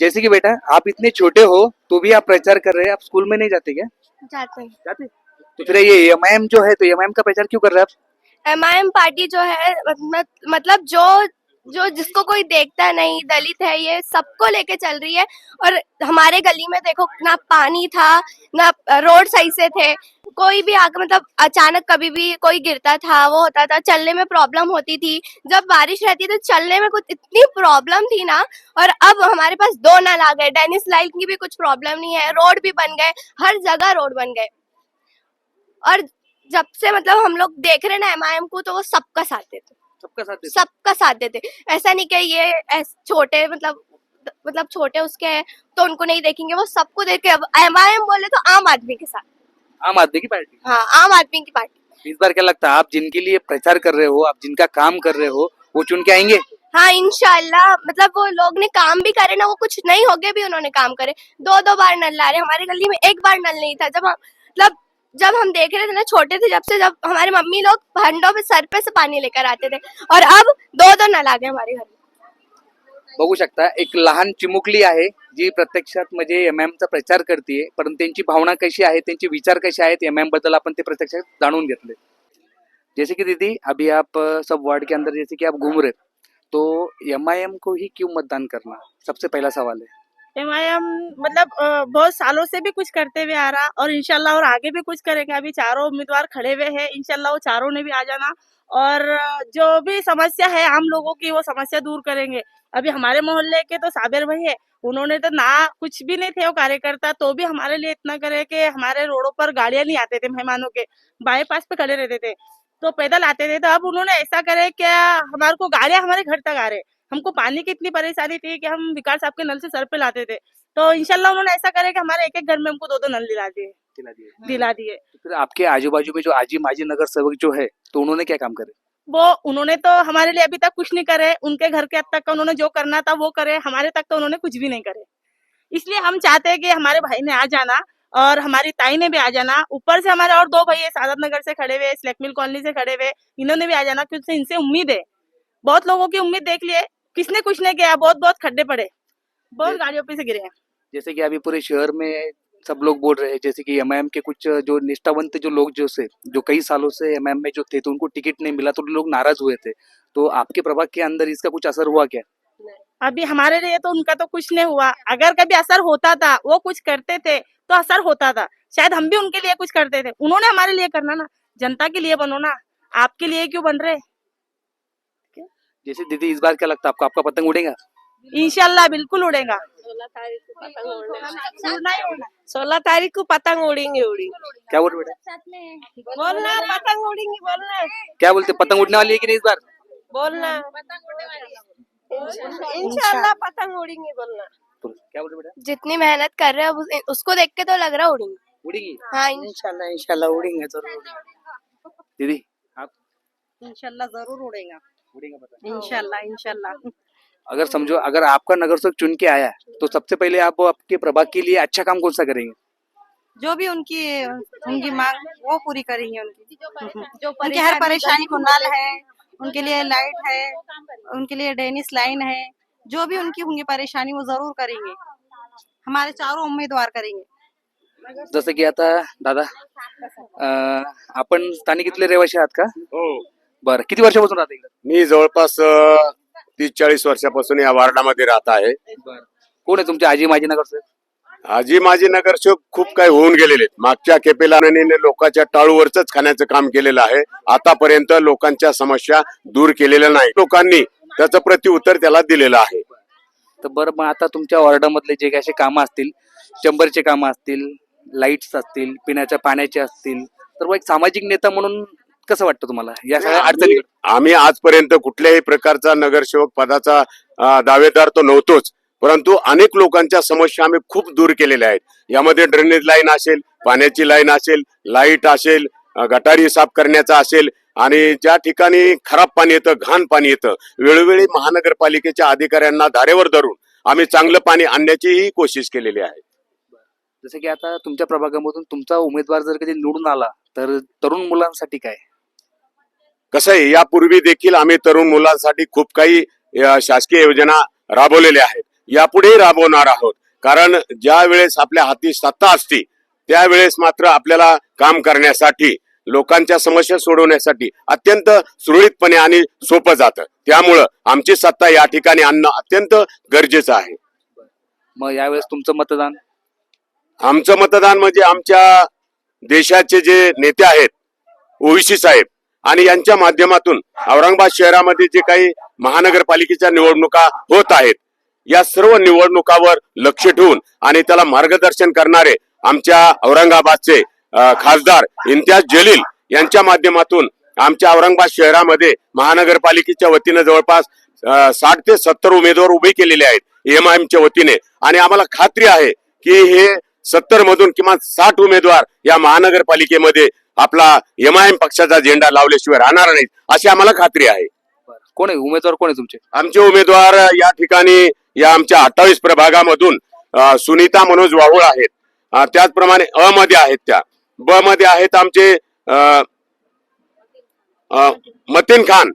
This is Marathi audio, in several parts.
जैसे कि बेटा आप इतने छोटे हो तो भी आप प्रचार कर रहे हैं आप स्कूल में नहीं जाते क्या? जाते जाते तो फिर ये एम जो है तो एम का प्रचार क्यों कर रहे हैं एम आई एम पार्टी जो है मतलब जो जो जिसको कोई देखता नहीं, दलित है ये, सबको लेके चल रही है। और हमारे गली में देखो, ना पानी था, ना रोड सही से थे। कोई भी आके मतलब अचानक कभी भी कोई गिरता था, वो होता था, चलने में प्रॉब्लम होती थी। जब बारिश रहती तो चलने में कुछ इतनी प्रॉब्लम थी ना, और अब हमारे पास दो नल आ गए। डेनिस लाइन की भी कुछ प्रॉब्लम नहीं है, रोड भी बन गए, हर जगह रोड बन गए। और जब से मतलब हम लोग देख रहे ना एम को तो वो सबका साथ देते सबका साथ देते सबका साथ देते ऐसा नहीं कि ये छोटे मतलब मतलब छोटे उसके हैं तो उनको नहीं देखेंगे। वो सबको देख। के एम आई एम बोले तो आम आदमी के साथ। आम आदमी की पार्टी। हाँ आम आदमी की पार्टी। इस बार क्या लगता है आप जिनके लिए प्रचार कर रहे हो आप जिनका काम कर रहे हो वो चुन के आएँगे? हाँ इनशाला मतलब वो लोग ने काम भी करे ना वो कुछ नहीं हो गए भी उन्होंने काम करे। दो दो बार नल ला रहे हमारे गली में एक बार नल नहीं था। जब हम मतलब जब हम देख रहे थे ना छोटे थे जब से जब हमारी मम्मी लोग हंडों पे सर पे से पानी लेकर आते थे। और अब दो दो नल आ गए हमारे घर में। बघू शकता एक लहान चिमुकली आहे जी प्रत्यक्षात म्हणजे एम चा प्रचार करते परंतु त्यांची भावना कशी आहे त्यांचे विचार कसे आहेत एमबद्दल आपण ते प्रत्यक्षात जाणून घेतले. जैसे कि दीदी अभी आप सब वार्ड के अंदर जैसे कि आप घूम रहे तो एम को ही क्यों मतदान करना? सबसे पहला सवाल है। एम मतलब बहुत सालों से भी कुछ करते हुए आ रहा और इनशाला और आगे भी कुछ करेंगे। अभी चारों उम्मीदवार खड़े हुए हैं इनशाला वो चारों ने भी आ जाना और जो भी समस्या है आम लोगों की वो समस्या दूर करेंगे। अभी हमारे मोहल्ले के तो साबिर भाई है, उन्होंने तो ना कुछ भी नहीं थे वो कार्यकर्ता तो भी हमारे लिए इतना करे कि हमारे रोडों पर गाड़ियाँ नहीं आते थे मेहमानों के, बाईपास पे खड़े रहते थे तो पैदल आते थे तो अब उन्होंने ऐसा करे कि हमारे को गाड़ियाँ हमारे घर तक आ रहे। हमको पानी की इतनी परेशानी थी कि हम विकास साहब के नल से सर पे लाते थे। तो इनशाला उन्होंने ऐसा करे कि हमारे एक एक घर में हमको दो दो नल दिला दिए। दिला दिए। तो फिर आपके आजू बाजू में जो आजी माजी नगर सेवक जो है तो उन्होंने क्या काम करे? वो उन्होंने तो हमारे लिए अभी तक कुछ नहीं करे उनके घर के हद तक का उन्होंने जो करना था वो करे हमारे तक तो उन्होंने कुछ भी नहीं करे। इसलिए हम चाहते हैं कि हमारे भाई ने आ जाना और हमारी ताई ने भी आ जाना ऊपर से हमारे और दो भाई है सादत नगर से खड़े हुए स्लेक मिल कॉलोनी से खड़े हुए इन्होंने भी आ जाना क्योंकि इनसे उम्मीद है। बहुत लोगों की उम्मीद देख लिए किसने कुछ नहीं किया बहुत बहुत खड्डे पड़े। बहुत गाड़ियों पे से गिरे हैं। जैसे कि अभी पूरे शहर में सब लोग बोल रहे हैं जैसे कि एम के कुछ जो निष्ठावंत जो लोग जो से जो कई सालों से एम में जो थे तो उनको टिकट नहीं मिला तो लोग नाराज़ हुए थे। तो आपके प्रभाग के अंदर इसका कुछ असर हुआ क्या? अभी हमारे लिए तो उनका तो कुछ नहीं हुआ। अगर कभी असर होता था वो कुछ करते थे तो असर होता था। शायद हम भी उनके लिए कुछ करते थे। उन्होंने हमारे लिए करना ना। जनता के लिए बनो ना। आपके लिए क्यों बन रहे? जैसे दीदी इस बार क्या लगता है आपको? आपका पतंग उड़ेगा? इंशाल्लाह बिल्कुल उड़ेगा। सोलह तारीख को पतंग उड़ेंगे उड़ेंगे। क्या बोल रहे बेटा? बोलना पतंग उड़ेंगे बोलना। क्या बोलते पतंग उड़ने वाली है कि नहीं इस बार? बोलना। इंशाल्लाह। पतंग उड़ेंगे बोलना। तो क्या बोल रहे बेटा? जितनी मेहनत कर रहे हैं उसको देख के तो लग रहा है उड़ेंगे। उड़ेगी? हाँ इंशाल्लाह इंशाल्लाह उड़ेंगे ज़रूर दीदी आप? इंशाल्लाह ज़रूर उड़ेगा। इंशाल्लाह इंशाल्लाह। अगर समझो अगर आपका नगर सेवक चुन के आया तो सबसे पहले आप आपके प्रभाग के लिए अच्छा काम कौन सा करेंगे? जो भी उनकी उनकी मांग वो पूरी करेंगे उनकी। जो उनकी हर परेशानी को नल है उनके लिए लाइट है उनके लिए डेनिस लाइन है। जो भी उनकी होंगी परेशानी वो ज़रूर करेंगे। हमारे चारों उम्मीदवार करेंगे। जसं की आता दादा अं, आपण स्थानिक इथले रहिवासी आहात का? हो। बरं किती वर्षापासून राहता इकडे मी जवळपास तीस चाळीस वर्षापासून या वार्डामध्ये राहत आहे. कोण आहे तुमचे आजी माजी नगर आजी माजी नगरसेवक खूप काही होऊन गेलेले आहेत. मागच्या केपेला लोकांच्या टाळूवरच खाण्याचं काम केलेलं आहे. आतापर्यंत लोकांच्या समस्या दूर केलेल्या नाही लोकांनी त्याचं प्रत्युत्तर त्याला दिलेलं आहे. तर बरं मग आता तुमच्या वॉर्डामधले जे काही असे कामं असतील चंबरचे कामं असतील लाईट्स असतील पिण्याच्या पाण्याचे असतील तर मग एक सामाजिक नेता म्हणून कसं वाटतं तुम्हाला? या सगळ्या अडचणी आम्ही आजपर्यंत कुठल्याही प्रकारचा नगरसेवक पदाचा अं, दावेदार तो नव्हतोच. परंतु अनेक लोकांच्या समस्या आम्ही खूप दूर केलेल्या आहेत. यामध्ये ड्रेनेज लाईन असेल पाण्याची लाईन असेल लाइट असेल अं, गटारी साफ करण्याचा असेल आणि ज्या ठिकाणी खराब पाणी येतं घाण पाणी येतं वेळोवेळी महानगरपालिकेच्या अधिकाऱ्यांना धारेवर धरून आम्ही चांगलं पाणी आणण्याचीही कोशिश केलेली आहे. जसं की आता तुमच्या प्रभागामधून तुमचा उमेदवार जर कधी निवडून आला तर तरुण मुलांसाठी काय? कसं आहे यापूर्वी देखील आम्ही तरुण मुलांसाठी खूप काही शासकीय योजना राबवलेल्या आहेत. यापुढेही राबवणार आहोत. कारण ज्या वेळेस आपल्या हाती सत्ता असते त्यावेळेस मात्र आपल्याला काम करण्यासाठी लोकांच्या समस्या सोडवण्यासाठी अत्यंत सुरळीतपणे आणि सोपं जातं. त्यामुळं आमची सत्ता या ठिकाणी आणणं अत्यंत गरजेचं आहे. मग यावेळेस तुमचं मतदान? आमचं मतदान म्हणजे आमच्या देशाचे जे नेते आहेत ओवीसी साहेब आणि यांच्या माध्यमातून औरंगाबाद शहरामध्ये जे काही महानगरपालिकेच्या निवडणुका होत आहेत या सर्व निवडणुकावर लक्ष ठेवून आणि त्याला मार्गदर्शन करणारे आमच्या औरंगाबादचे खासदार इम्तियाज जलील यांच्या माध्यमातून आमच्या औरंगाबाद शहरामध्ये महानगरपालिकेच्या वतीनं जवळपास साठ ते सत्तर उमेदवार उभे केलेले आहेत एम आय च्या वतीने. आणि आम्हाला खात्री आहे की हे सत्तर मधून किमान साठ उमेदवार या महानगरपालिकेमध्ये आपला एम आय एम पक्षाचा झेंडा लावल्याशिवाय राहणार नाहीत अशी आम्हाला खात्री आहे. कोण आहे? उमेदवार कोण आहे तुमचे? आमचे उमेदवार या ठिकाणी या आमच्या अठ्ठावीस प्रभागामधून सुनीता मनोज वाहुळ आहेत. त्याचप्रमाणे अ मध्ये आहेत त्या. ब मध्ये आहेत आमचे मतीन खान.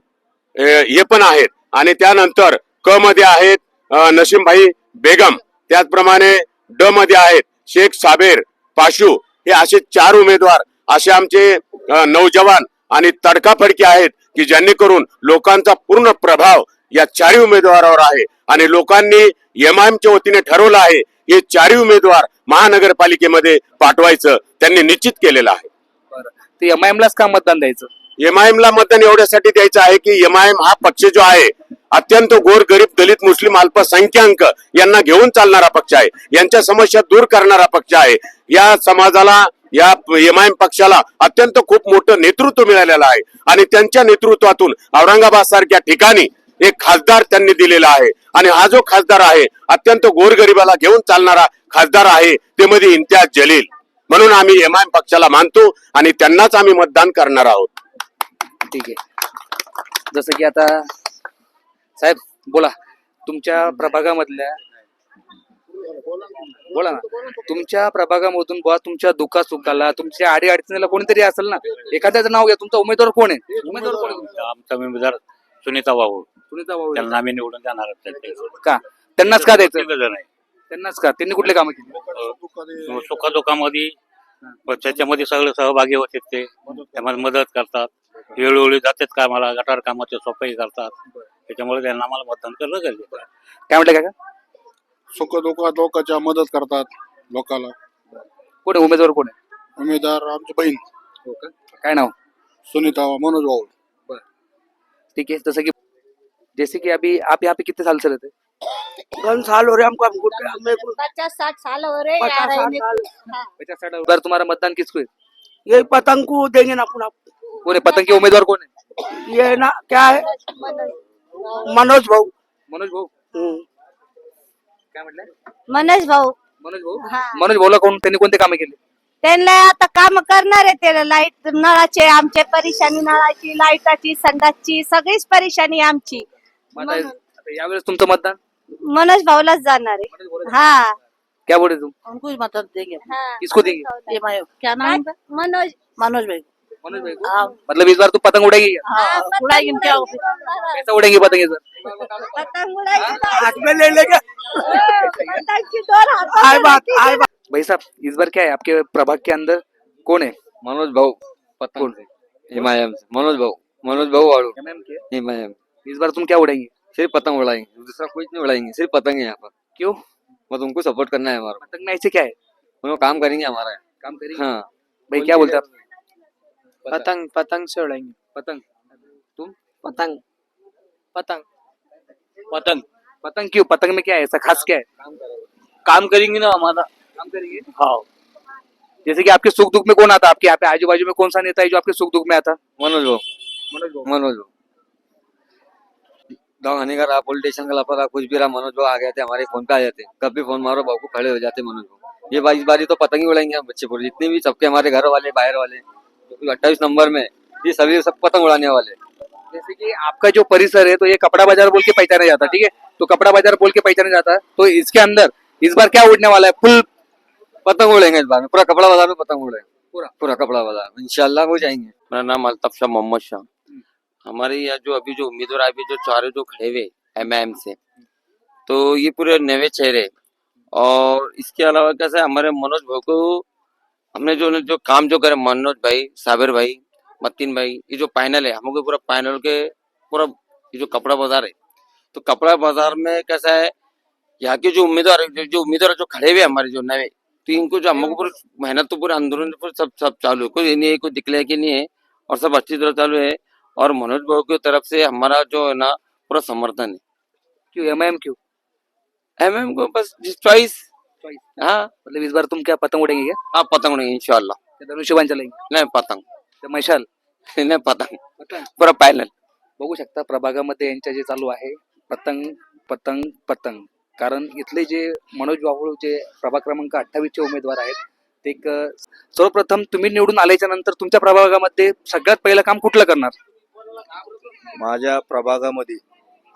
हे पण आहेत. आणि त्यानंतर क मध्ये आहेत अ, नसीमभाई बेगम. त्याचप्रमाणे ड मध्ये आहेत शेख साबेर पाशू. हे असे चार उमेदवार असे आमचे नौजवान आणि तडकाफडकी आहेत की ज्यांनी करून लोकांचा पूर्ण प्रभाव या चारही उमेदवारावर आहे आणि लोकांनी एम आय च्या वतीने ठरवलं आहे हे चारही उमेदवार महानगरपालिकेमध्ये पाठवायचं त्यांनी निश्चित केलेलं आहे. ते एम आय लाच का मतदान द्यायचं? एमआयएम ला मतदान एवढ्यासाठी द्यायचं आहे की एमआयएम हा पक्ष जो आहे अत्यंत गोर गरीब दलित मुस्लिम अल्पसंख्याक यांना घेऊन चालणारा पक्ष आहे. यांच्या समस्या दूर करणारा पक्ष आहे. या समाजाला या एमआयएम पक्षाला अत्यंत खूप मोठं नेतृत्व मिळालेलं आहे. आणि त्यांच्या नेतृत्वातून औरंगाबाद सारख्या ठिकाणी एक खासदार त्यांनी दिलेला आहे. आणि हा जो खासदार आहे अत्यंत गोरगरिबाला घेऊन चालणारा खासदार आहे ते मध्ये इम्तियाज जलील. म्हणून आम्ही एमआयएम पक्षाला मानतो आणि त्यांनाच आम्ही मतदान करणार आहोत. ठीक आहे. जसं की आता साहेब बोला. तुमच्या प्रभागामधल्या बोला ना. तुमच्या प्रभागामधून बुवा तुमच्या दुखा सुखाला तुमच्या आडी अडचणीला कोणीतरी असेल ना एखाद्याचं नाव घ्या. तुमचा उमेदवार कोण आहे? उमेदवार कोण आहे? आमचा उमेदवार सुनीता वाहू सुनीता भाऊ त्यांना आम्ही निवडून देणार का? त्यांनाच का द्यायचं? त्यांनाच का? त्यांनी कुठले कामं केली? सुखदुःखामध्ये त्याच्यामध्ये सगळे सहभागी होते ते. त्यामध्ये मदत करतात. वेळोवेळी जातात कामाला गटार कामाचे सफाई करतात. त्याच्यामुळे त्यांना आम्हाला मतदान करणं गरजेचं आहे. काय म्हटलं का सुख दुःखात लोकांच्या मदत करतात लोकाला. कोण आहे? उमेदवार कोण आहे? उमेदवार आमची बहीण. हो का? काय नाव? सुनीता मनोज भाऊ. ठीक है जैसे कि जैसे कि अभी आप यहाँ पे कितने साल से रहते हैं? कौन साल हो रहे हमको हमको हमें को- पचास साठ साल हो रहे पचास साठ साल. पचास साठ बार तुम्हारा मतदान किसको है ये पतंग को देंगे ना अपना कौन है पतंग के उम्मीदवार कौन है ये ना क्या है? मनोज भाऊ. मनोज भाऊ. हम्म. काय म्हटलं? मनोज भाऊ. मनोज भाऊ? हा. मनोज भाऊला कोण त्यांनी कोणते कामे केले? त्यांना आता काम करणार आहे ते लाइट नळाचे आमचे परेशानी नळाची लाईटाची संडासची सगळीच परेशानी आमची. मग आता- आता यावेळेस तुमचं मतदान? मनोज भाऊलाच जाणार आहे. हा. क्या बोले तुम? उनको ही मदद देंगे किसको देंगे? ये मैं क्या नाम है? उनका? मनोज. मनोज भाई. मनोज भाई को? मतलब इस बार तो पतंग उड़ेगी। क्या? हाँ, क्या हो कैसा उड़ेंगे पतंग इस बार? पतंग हाथ में ले लेंगे। भाई साहब इस बार क्या है? आपके प्रभाग के अंदर कौन है? मनोज भाऊ पतंग हिमायम मनोज भाऊ मनोज भाऊ के? हिमायम इस बार तुम क्या उड़ाएँगे सिर्फ़ पतंग उड़ाएँगे दूसरा कुछ नहीं उड़ाएँगे सिर्फ़ पतंग है यहाँ पर। क्यों? बस तुमको सपोर्ट करना है हमारा। पतंग में ऐसे क्या है? उनको काम करेंगे हमारा। काम करेंगे? हाँ। भाई क्या बोलते आप? पतंग। पतंग से उड़ाएँगे पतंग। तुम? पतंग। पतंग। पतंग। पतंग क्यों? पतंग में क्या है? ऐसा खास क्या है? काम करेंगे। ना हमारा। काम करेंगे? हाँ। जैसे कि आपके सुख दुख में कौन आता आपके यहाँ पे आजू बाजू में कौन सा नेता है जो आपके सुख दुख में आता मनोज भाऊ मनोज भाऊ मनोज भाऊ दवाखाने का रहा पुलिस स्टेशन का लापता कुछ भी रहा मनोज भाऊ आ गए थे हमारे फ़ोन पे आ जाते। कभी फ़ोन मारो को खड़े हो जाते मनोज भाऊ ये बार इस बारी तो पतंग ही उड़ाएँगे हम बच्चे पूरे जितने भी सबके हमारे घर वाले बाहर वाले अट्ठाईस नंबर में ये सभी सब पतंग उड़ाने वाले। जैसे कि आपका जो परिसर है तो ये कपड़ा बाज़ार बोल के पहचाना जाता है ठीक है? तो कपड़ा बाज़ार बोल के पहचाना जाता है। तो इसके अंदर इस बार क्या उड़ने वाला है? फुल पतंग उड़ेंगे इस बार में पूरा कपड़ा बाज़ार में पतंग उड़ेंगे। पूरा? पूरा कपड़ा बाज़ार में इंशाल्लाह हो जाएँगे। मेरा नाम अल्ताफ शाह मोहम्मद शाह। हमारे यहाँ जो अभी जो उम्मीदवार अभी जो चारों जो खड़े हुए एम एम से तो ये पूरे नवे चेहरे। और इसके अलावा कैसे हमारे मनोज भाई को हमने जो जो काम जो करे मनोज भाई साबिर भाई मतीन भाई ये जो पैनल है हमको पूरा पैनल के पूरा ये जो कपड़ा बाज़ार है तो कपड़ा बाज़ार में कैसा है यहाँ के जो उम्मीदवार जो, उम्मीदवार जो खड़े हुए हमारे जो नए तो इनको जो हमको पूरी मेहनत तो पूरे अंदरून पूरे सब सब चालू है कोई नहीं है कोई दिखले की नहीं है और सब अच्छी तरह चालू है और मनोज भाई की तरफ़ से हमारा जो है ना पूरा समर्थन है क्यों एम एम क्यों एम एम को बस चॉइस. हाँ? मतलब इस बार तुम क्या पतंग उड़ेंगे क्या हाँ पतंग उड़ेंगे इंशाल्लाह क्या धनुष्यबाण चलेंगे नहीं पतंग. मशाल. नहीं पतंग. पतंग. पूरा पैनल बघू शकता प्रभागामध्ये यांच्या जे चालू आहे पतंग पतंग पतंग. कारण इथले जे मनोज बाबू जे प्रभाग क्रमांक अठ्ठावीसचे उमेदवार आहेत ते एक अं, सर्वप्रथम तुम्ही निवडून आल्याच्यानंतर तुमच्या प्रभागामध्ये सगळ्यात पहिलं काम कुठलं करणार? माझ्या प्रभागामध्ये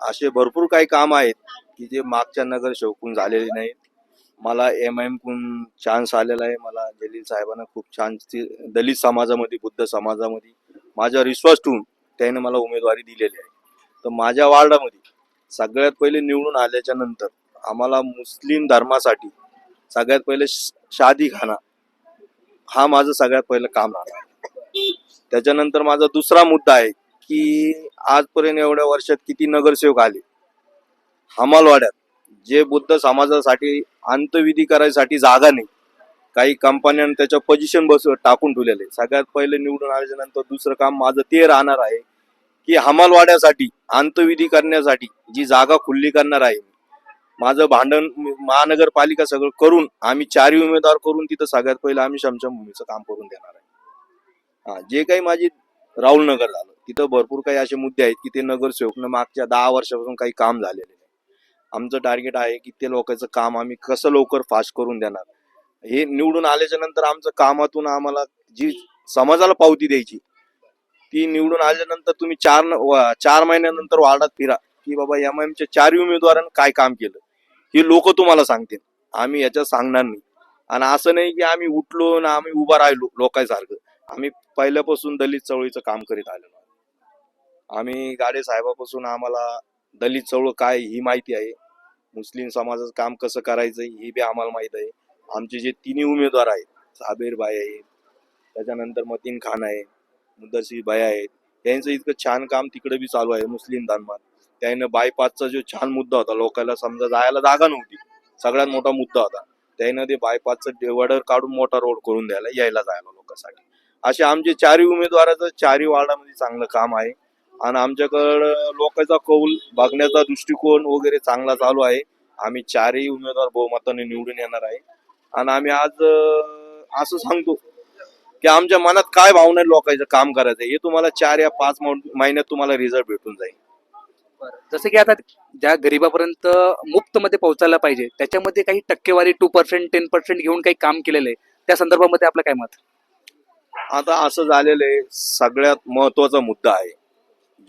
असे भरपूर काही काम आहेत की जे मागच्या नगर शोकून झालेले नाहीत. मला एम एम कून चान्स आलेला आहे. मला जलील साहेबांना खूप छान दलित समाजामध्ये बुद्ध समाजामध्ये माझ्यावर विश्वास ठेवून त्याने मला उमेदवारी दिलेली आहे. तर माझ्या वार्डामध्ये सगळ्यात पहिले निवडून आल्याच्यानंतर आम्हाला मुस्लिम धर्मासाठी सगळ्यात पहिले श- शादी खाना हा माझं सगळ्यात पहिलं काम राहणार. त्याच्यानंतर माझा दुसरा मुद्दा आहे की आजपर्यंत एवढ्या वर्षात किती नगरसेवक आले? हमालवाड्यात. जे बुद्ध समाजासाठी अंतविधी करायसाठी जागा नाही. काही कंपन्यांनी त्याच्या पोझिशन बस टाकून ठेवलेले सगळ्यात पहिले निवडून आल्याच्यानंतर दुसरं काम माझं ते राहणार आहे की हमालवाड्यासाठी अंतविधी करण्यासाठी जी जागा खुल्ली करणार आहे. माझं भांडण महानगरपालिका सगळं करून आम्ही चारही उमेदवार करून तिथं सगळ्यात पहिलं आम्ही शमशमभूमीचं काम करून देणार आहे. हा जे काही माझी राहुल नगर झालं तिथं भरपूर काही असे मुद्दे आहेत की ते नगरसेवकनं मागच्या दहा वर्षापासून काही काम झालेले आमचं टार्गेट आहे की ते लोकांचं काम आम्ही कसं लवकर फास्ट करून देणार. हे निवडून आल्याच्यानंतर आमचं कामातून आम्हाला जी समाजाला पावती द्यायची ती निवडून आल्यानंतर तुम्ही चार चार महिन्यानंतर वार्डात फिरा की बाबा एम एमच्या चारही उमेदवारांनी काय काम केलं हे लोक तुम्हाला सांगतील. आम्ही याच्यात सांगणार नाही. आणि असं नाही की आम्ही उठलो ना आम्ही उभा राहिलो लोकांसारखं. आम्ही पहिल्यापासून दलित चळवळीचं काम करीत आलेलो आम्ही गाडे साहेबापासून आम्हाला दलित चळवळ काय ही माहिती आहे. मुस्लिम समाजाचं काम कसं करायचं हे बी आम्हाला माहीत आहे. आमचे जे तिन्ही उमेदवार आहेत साबीर भाई आहेत त्याच्यानंतर मतीन खान आहे मुद्दसी भाई आहेत त्यांचं इतकं छान काम तिकडे बी चालू आहे मुस्लिम धर्मात. त्यानं बायपासचा जो छान मुद्दा होता लोकांना समजा जायला जागा नव्हती. सगळ्यात मोठा मुद्दा होता. त्यानं ते बायपासचं डिवायडर काढून मोठा रोड करून द्यायला यायला जायला लोकांसाठी. असे आमचे चारही उमेदवाराचं चारही वार्डामध्ये चांगलं काम आहे. आणि आमच्याकडं लोकांचा कौल बघण्याचा दृष्टिकोन वगैरे चांगला चालू आहे. आम्ही चारही उमेदवार बहुमताने निवडून येणार आहे. आणि आम्ही आज असं सांगतो की आमच्या मनात काय भावना लोकांचं काम करायचं? हे तुम्हाला चार या पाच महिन्यात तुम्हाला रिझल्ट भेटून जाईल. जसं की आता ज्या गरीबापर्यंत मुफ्त मध्ये पोहोचायला पाहिजे त्याच्यामध्ये काही टक्केवारी टू पर्सेंट टेन पर्सेंट घेऊन काही काम केलेलं आहे त्या संदर्भामध्ये आपलं काय मत? आता असं झालेलं आहे सगळ्यात महत्त्वाचा मुद्दा आहे.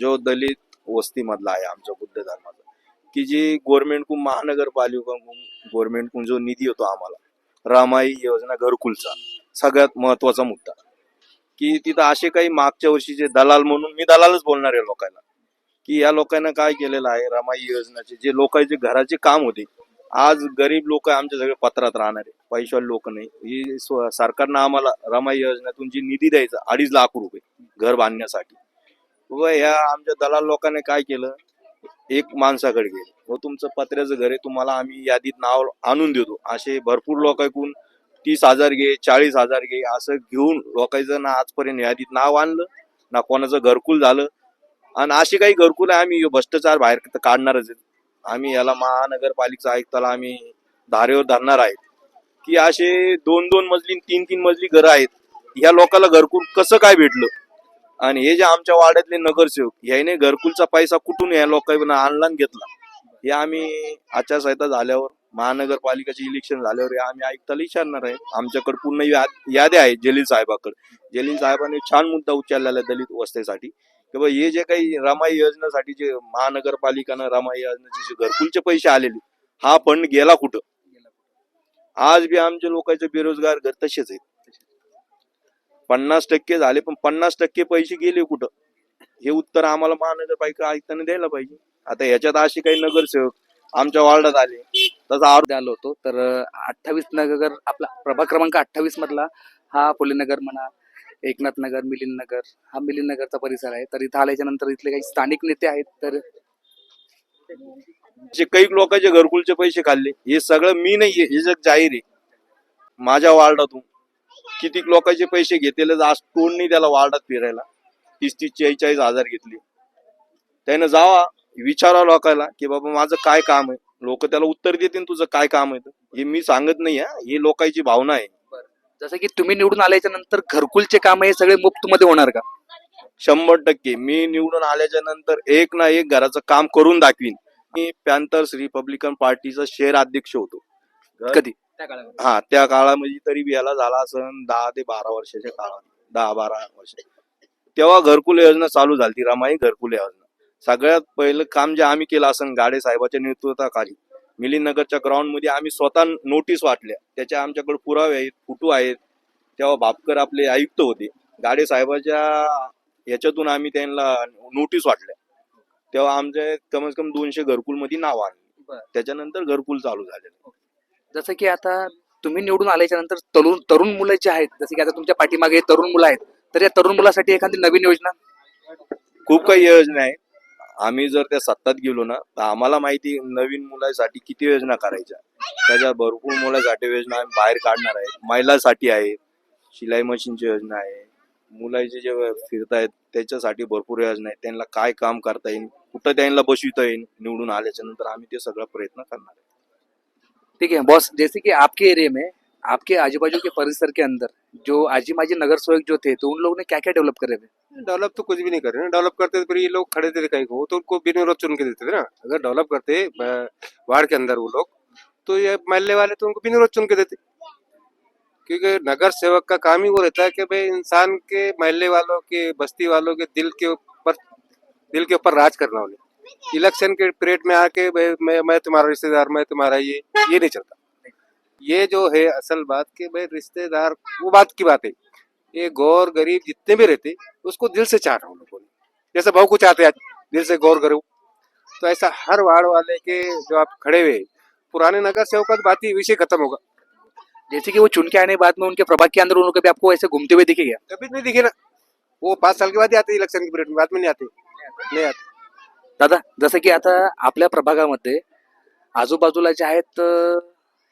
जो दलित वस्तीमधला आहे आमच्या बुद्ध धर्माचा की जी गव्हर्नमेंटकडून महानगरपालिकेकडून कुन जो निधी होतो आम्हाला रमाई योजना घरकुलचा सगळ्यात महत्त्वाचा मुद्दा. की तिथं असे काही मागच्या वर्षीचे दलाल म्हणून मी दलालच बोलणार आहे लोकांना की या लोकांना काय केलेलं आहे रमाई योजनाचे जे लोकांचे घराचे काम होते आज गरीब लोक आमच्या सगळे पत्रात राहणार आहे पैशावाले लोक नाही. ही सरकारनं आम्हाला रमाई योजनेतून जी निधी द्यायचा अडीच लाख रुपये घर बांधण्यासाठी. व ह्या आमच्या दलाल लोकांनी काय केलं? एक माणसाकडे गेले. व तुमचं पत्र्याचं घर आहे तुम्हाला आम्ही यादीत नाव आणून देतो. असे भरपूर लोक ऐकून तीस हजार घे चाळीस हजार घे असं घेऊन लोकांचं ना आजपर्यंत यादीत नाव आणलं ना कोणाचं घरकुल झालं. आणि असे काही घरकुल आहे आम्ही भ्रष्टाचार बाहेर काढणारच आम्ही याला महानगरपालिका आयुक्ताला आम्ही धारेवर धरणार आहेत की असे दोन दोन मजली तीन तीन मजली घरं आहेत. ह्या लोकांना घरकुल कसं काय भेटलं? आणि हे जे आमच्या वाड्यातले नगरसेवक ह्याने घरकुलचा पैसा कुठून या लोकांना आणला आणि घेतला? हे आम्ही आचारसंहिता झाल्यावर महानगरपालिकेचे इलेक्शन झाल्यावर हे आम्ही ऐकताला विचारणार आहे. आमच्याकडे पूर्ण याद्या आहेत जलील साहेबाकडे. जलील साहेबांनी छान मुद्दा उचललेला दलित वस्तेसाठी. किंवा हे जे काही रमाई योजनेसाठी जे महानगरपालिकानं रमाई योजनेचे जे घरकुलचे पैसे आलेले हा फंड गेला कुठं? आज बी आमच्या लोकांचे बेरोजगार घर तसेच आहेत. पन्नास टक्के झाले पण पन्नास टक्के पैसे गेले कुठं? हे उत्तर आम्हाला महानगरपालिका आयुक्ताने द्यायला पाहिजे. आता ह्याच्यात असे काही नगरसेवक आमच्या वार्डात आले तसा आरोपमध्ये आलो होतो. तर अठ्ठावीस नगर आपला प्रभाग क्रमांक अठ्ठावीस मधला हा पुलेनगर म्हणा एकनाथ नगर मिलिंद नगर हा मिलिंद नगरचा परिसर आहे. तर इथं आल्याच्यानंतर इथले काही स्थानिक नेते आहेत तर जे काही लोकांचे घरकुलचे पैसे खाल्ले हे सगळं मी नाही हे जग जाहीर आहे माझ्या वार्डातून किती लोकांचे पैसे घेतलेले आज कोण नाही त्याला वार्डात फिरायला. तीस तीस चाळीस हजार घेतले. त्यानं जावा विचारा लोकांना की बाबा माझं काय काम आहे? लोक त्याला उत्तर देतील तुझं काय काम आहे. हे मी सांगत नाही हा. हे लोकांची भावना आहे. जसं की तुम्ही निवडून आल्याच्यानंतर घरकुलचे काम हे सगळे मुफ्त मध्ये होणार का? शंभर टक्के. मी निवडून आल्याच्यानंतर एक ना एक घराचं काम करून दाखवीन. मी पॅन्थर्स रिपब्लिकन पार्टीचा शहर अध्यक्ष होतो. कधी? हा त्या काळामध्ये तरी बी याला झाला असं दहा ते बारा वर्षाच्या काळात. दहा बारा वर्ष. तेव्हा घरकुल योजना चालू झाली रमाई घरकुल योजना. सगळ्यात पहिलं काम जे आम्ही केलं असं गाडे साहेबाच्या नेतृत्वाखाली मिलिंद नगरच्या ग्राउंडमध्ये आम्ही स्वतः नोटीस वाटल्या. त्याच्या आमच्याकडे पुरावे आहेत फोटो आहेत. तेव्हा भापकर आपले आयुक्त होते. गाडे साहेबाच्या याच्यातून आम्ही त्यांना नोटीस वाटल्या. तेव्हा आमच्या कमीत कमी दोनशे घरकुलमध्ये नाव आणली. त्याच्यानंतर घरकुल चालू झालेलं. जसं की आता तुम्ही निवडून आल्याच्यानंतर तरुण तरुण मुलं जे आहेत जसं की आता तुमच्या पाठीमागे तरुण मुलं आहेत तर या तरुण मुलासाठी एखादी नवीन योजना? खूप काही योजना आहे आम्ही जर त्या सत्तात गेलो ना तर आम्हाला माहिती नवीन मुलांसाठी किती योजना करायच्या. त्याच्या भरपूर मुलांसाठी योजना आम्ही बाहेर काढणार आहे महिलांसाठी आहे शिलाई मशीनची योजना आहे. मुलाचे जे फिरतायत त्याच्यासाठी भरपूर योजना आहेत. त्यांना काय काम करता येईल कुठं त्यांना बसविता येईल निवडून आल्याच्यानंतर आम्ही ते सगळा प्रयत्न करणार आहे. ठीक है बॉस जैसे कि आपके एरिया में, आपके आजू बाजू के परिसर के अंदर, जो आजी माजी नगर सेवक जो थे तो उन लोगों ने क्या क्या डेवलप करे थे डेवलप तो कुछ भी नहीं कर रहे डेवलप करते फिर ये लोग खड़े थे कहीं को तो उनको बिनविरोध चुन के देते थे ना। अगर डेवलप करते वार्ड के अंदर वो लोग तो ये महल्ले वाले तो उनको बिनविरोध चुन के देते। क्योंकि नगर सेवक का काम ही वो रहता है कि भाई इंसान के महल्ले वालों के, बस्ती वालों के दिल के ऊपर, दिल के ऊपर राज करना उन्हें। इलेक्शन के पीरियड में आके मैं मैं तुम्हारा रिश्तेदार मैं तुम्हारा ये ये नहीं चलता। ये जो है असल बात कि भाई रिश्तेदार वो बात की बात। है ये गौर गरीब जितने भी रहते उसको दिल से चाह रहा हूँ लोगों ने। जैसे भाव को चाहते हैं आज दिल से गौर करो। तो ऐसा हर वार्ड वाले के जो आप खड़े हुए पुराने नगर सेवक का तो बात ही विषय खत्म होगा। जैसे कि वो चुन के आने के बाद में उनके प्रभाग के अंदर उनको कभी आपको ऐसे घूमते हुए दिखे क्या कभी नहीं दिखे ना वो पाच साल के बाद ही आते इलेक्शन के पीरियड में बाद में नहीं आते। नहीं आते। दादा जसं की आता आपल्या प्रभागामध्ये आजूबाजूला जे आहेत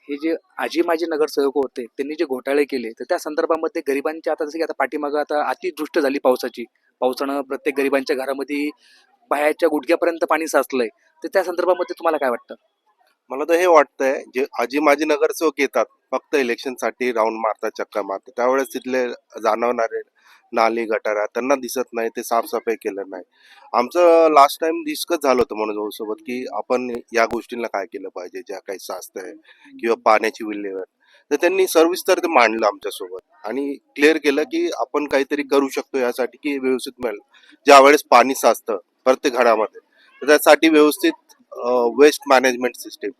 हे जे आजी माजी नगरसेवक होते त्यांनी जे घोटाळे केले तर त्या संदर्भामध्ये गरिबांच्या आता जसं की आता पाठीमागं आता अतिदृष्ट झाली पावसाची. पावसानं प्रत्येक गरिबांच्या घरामध्ये बाहेरच्या गुडघ्यापर्यंत पाणी साचलंय. तर त्या संदर्भामध्ये तुम्हाला काय वाटतं? मला तर हे वाटतंय जे आजी माजी नगरसेवक येतात फक्त इलेक्शनसाठी राऊंड मारतात चक्कर मारतात. त्यावेळेस तिथले जाणवणारे नाली गटारा त्यांना दिसत नाही ते साफसफाई केलं नाही. आमचं लास्ट टाइम डिस्कस झालं होतं मनोज भाऊ सोबत की आपण या गोष्टींना काय केलं पाहिजे ज्या काही साचत आहे किंवा पाण्याची विल्हेवाट तर त्यांनी सविस्तर ते मांडलं आमच्यासोबत. आणि क्लिअर केलं की आपण काहीतरी करू शकतो यासाठी की व्यवस्थित मिळेल. ज्या वेळेस पाणी साचतं प्रत्येक घरामध्ये तर त्यासाठी व्यवस्थित वेस्ट मॅनेजमेंट सिस्टीम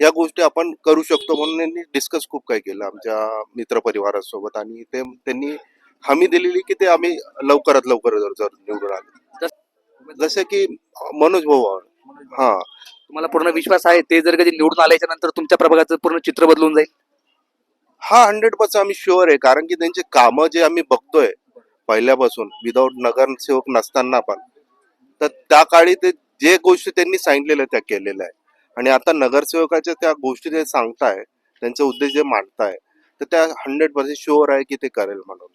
या गोष्टी आपण करू शकतो म्हणून त्यांनी डिस्कस खूप काही केलं आमच्या मित्रपरिवारासोबत आणि ते त्यांनी हमी दिलेली की ते आम्ही लवकरात लवकर जर निवडून आले. जसे की मनोज भाऊ हा. तुम्हाला पूर्ण विश्वास आहे ते जर कधी निवडून आल्याच्यानंतर तुमच्या प्रभागाचं पूर्ण चित्र बदलून जाईल? हा हंड्रेड पर्सेंट आम्ही शुअर आहे कारण की त्यांचे कामं जे आम्ही बघतोय पहिल्यापासून विदाऊट नगरसेवक नसताना पण तर त्या काळी ते जे गोष्टी त्यांनी सांगितलेल्या त्या केलेल्या आहे आणि आता नगरसेवकाच्या त्या गोष्टी ते सांगताय त्यांचे उद्देश जे मांडताय तर त्या हंड्रेड पर्सेंट शुअर आहे की ते करेल म्हणून.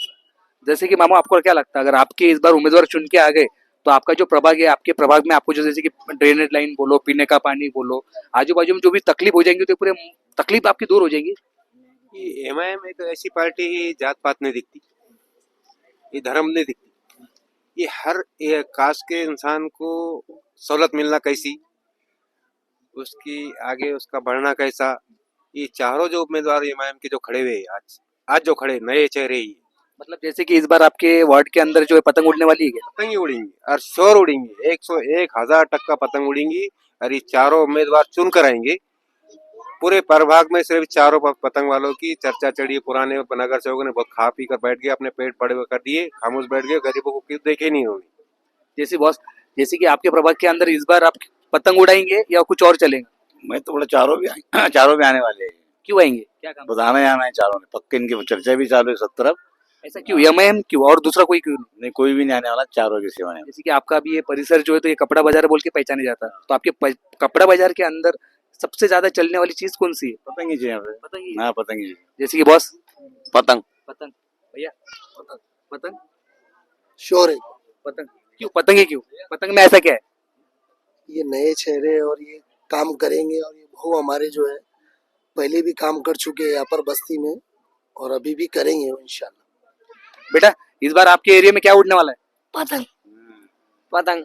जैसे कि मामा, आपको क्या लगता है? अगर आपके इस बार उम्मीदवार चुन के आ गए तो आपका जो प्रभाग है, आपके प्रभाग में आपको जो, जैसे कि ड्रेनेज लाइन बोलो, पीने का पानी बोलो आजू बाजू में जो भी तकलीफ़ हो जाएँगी तो पूरे तकलीफ़ आपकी दूर हो जाएगी? एम आई एम एक ऐसी पार्टी है जात पात नहीं दिखती। ये धर्म नहीं दिखती। ये हर कास्ट के इंसान को सहूलत मिलना कैसी? उसकी आगे उसका बढ़ना कैसा? ये चारों जो उम्मीदवार एम आई एम के जो खड़े हुए आज आज जो खड़े नए चेहरे ही। मतलब जैसे कि इस बार आपके वार्ड के अंदर जो है पतंग उड़ने वाली है क्या? पतंग उड़ेंगी और शोर उड़ेंगी। एक सौ एक हज़ार टक्का पतंग उड़ेंगी और ये चारों उम्मीदवार चुन कर आएँगे। पूरे प्रभाग में सिर्फ़ चारों पतंग वालों की चर्चा चढ़ी पुराने नगर सेवकों ने बहुत खा पी कर बैठ गए अपने पेट बड़े कर दिए खामोश बैठ गए गरीबों को क्यों देखे नहीं उन्होंने। जैसे बॉस जैसे कि आपके प्रभाग के अंदर इस बार आप पतंग उड़ाएँगे या कुछ और चलेंगे? मैं तो बोला चारों भी चारों भी आने वाले हैं। क्यों आएँगे? क्या आना आना है चारों ने। पक्के इनकी चर्चा भी चालू है सब तरफ़। ऐसा क्यों? एम क्यों? और दूसरा कोई क्यों? नहीं कोई भी नहीं आने वाला चारों की सेवा है जैसे कि आपका भी ये परिसर जो है तो ये कपड़ा बाज़ार बोल के पहचाने जाता है। तो आपके कपड़ा बाज़ार के अंदर सबसे ज़्यादा चलने वाली चीज़ कौन सी है? पतंगी जी यहाँ पे पतंगी हाँ। पतंगी जी जैसे कि बॉस? पतंग। पतंग। भैया पतंग। पतंग? श्योर है पतंग। क्यों? पतंगी क्यों? पतंग में ऐसा क्या है? ये नए चेहरे और ये काम करेंगे और ये बहु हमारे जो है पहले भी काम कर चुके हैं यहाँ पर बस्ती में और अभी भी करेंगे इंशाल्लाह। बेटा इस बार आपके एरिया में क्या उड़ने वाला है? पतंग।